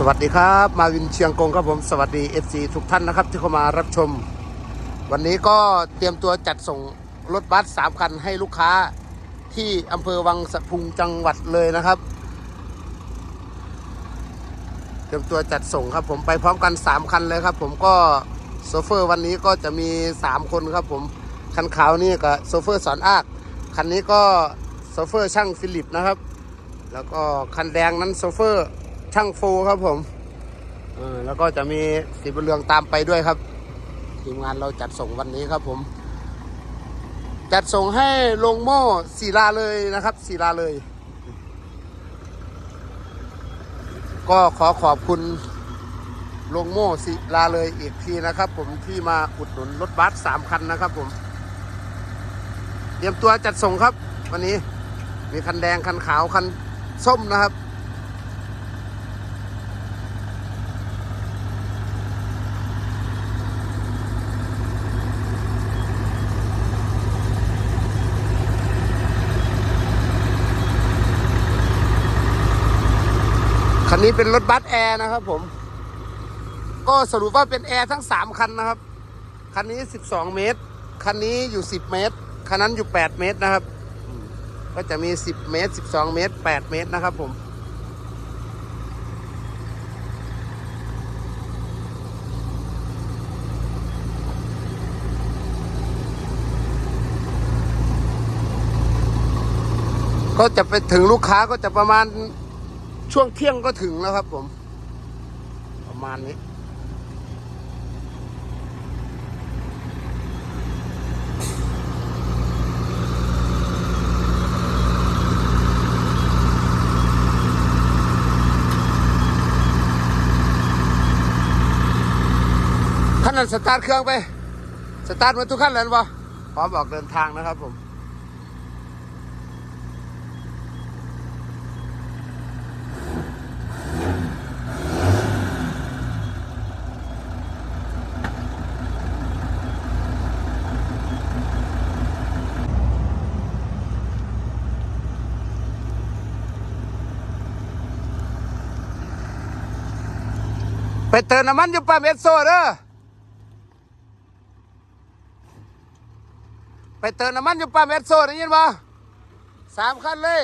สวัสดีครับ มาวินเชียงกงครับผมสวัสดี FC ทุกท่านนะครับ ที่เข้ามารับชม วันนี้ก็เตรียมตัวจัดส่งรถบัสสามคันให้ลูกค้าที่อำเภอวังสะพุงจังหวัดเลยนะครับ เตรียมตัวจัดส่งครับผมไปพร้อมกัน 3 คันเลยครับ ผมก็โซเฟอร์วันนี้ก็จะมี 3 คนครับผมคันขาวนี่ก็โซเฟอร์สอนอากคันนี้ก็โซเฟอร์ช่างฟิลิปนะครับ แล้วก็คันแดงนั้นโซเฟอร์ ช่างโฟครับผมเออแล้วก็จะมีสีบุญเรืองตามไปด้วยครับ ทีมงานเราจัดส่งวันนี้ครับผม จัดส่งให้ลงโม่ศิลาเลยนะครับศิลาเลย ก็ขอขอบคุณลงโม่ศิลาเลยอีกทีนะครับ ผมที่มาอุดหนุนรถบัสสามคันนะครับผม เตรียมตัวจัดส่งครับ วันนี้มีคันแดงคันขาวคันส้มนะครับ คันนี้เป็นรถบัสแอร์นะครับผม ก็สรุปว่าเป็นแอร์ทั้ง3คันนะครับ คันนี้12เมตร คันนี้อยู่10เมตร คันนั้นอยู่8เมตรนะครับ ก็จะมี10เมตร12เมตร8เมตรนะครับผมก็จะไปถึงลูกค้าก็จะประมาณ ช่วงเที่ยงก็ถึงแล้วครับผม ประมาณนี้ ขั้นนั้นสตาร์ทเครื่องไป สตาร์ทมาทุกขั้นเลยปะพร้อมออกเดินทางนะครับผม ไปเติมน้ำมันอยู่ปั๊มเอสโซเด้อไปเติมน้ำมันอยู่ปั๊มเอสโซได้ยินบ่สามคันเลย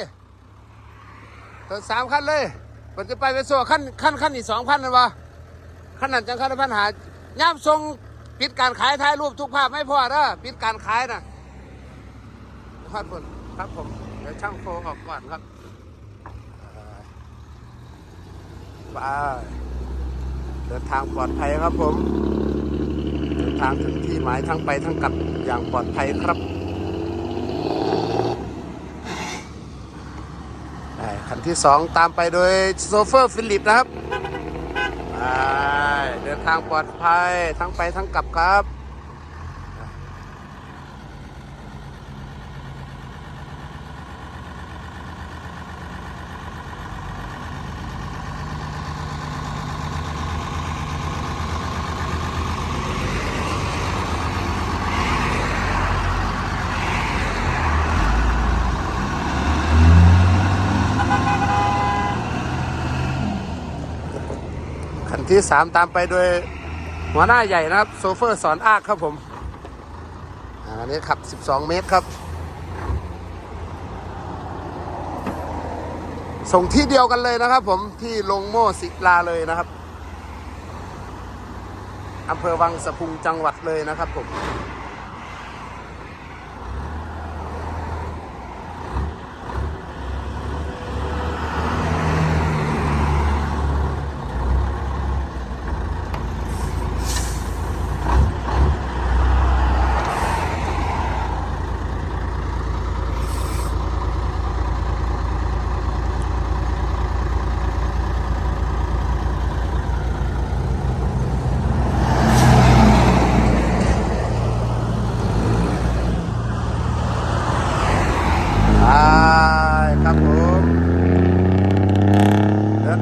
เติมสามคันเลยมันจะไปเอสโซขั้นขั้นขั้นอีกสองพันนะบ่ขั้นนั้นจังขั้นละพันหาย่ามทรงปิดการขายถ่ายรูปทุกภาพไม่พอเด้อปิดการขายนะครับผมครับผมเดี๋ยวช่างโฟออกก่อนครับไป เดินทางปลอดภัยครับผมเดินทางถึงที่หมายทั้งไปทั้งกลับอย่างปลอดภัยครับคันที่สองตามไปโดยโซเฟอร์ฟิลิปนะครับเดินทางปลอดภัยทั้งไปทั้งกลับครับ คันที่สามตามไปโดยหัวหน้าใหญ่นะครับ โซเฟอร์สอนอากครับผมอันนี้ขับ 12 เมตรครับ ส่งที่เดียวกันเลยนะครับผมที่ลงโม่ศิลาเลยนะครับอำเภอวังสะพุงจังหวัดเลยนะครับผม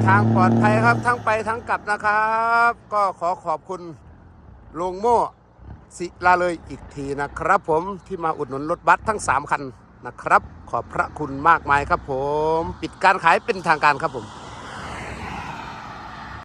ทางปลอดภัยครับทั้งไปทั้งกลับนะครับ ก็ขอขอบคุณลุงโม่ศิลาเลยอีกทีนะครับ ผมที่มาอุดหนุนรถบัสทั้ง 3 คันนะครับ ขอบพระคุณมากมายครับผม ปิดการขายเป็นทางการครับผม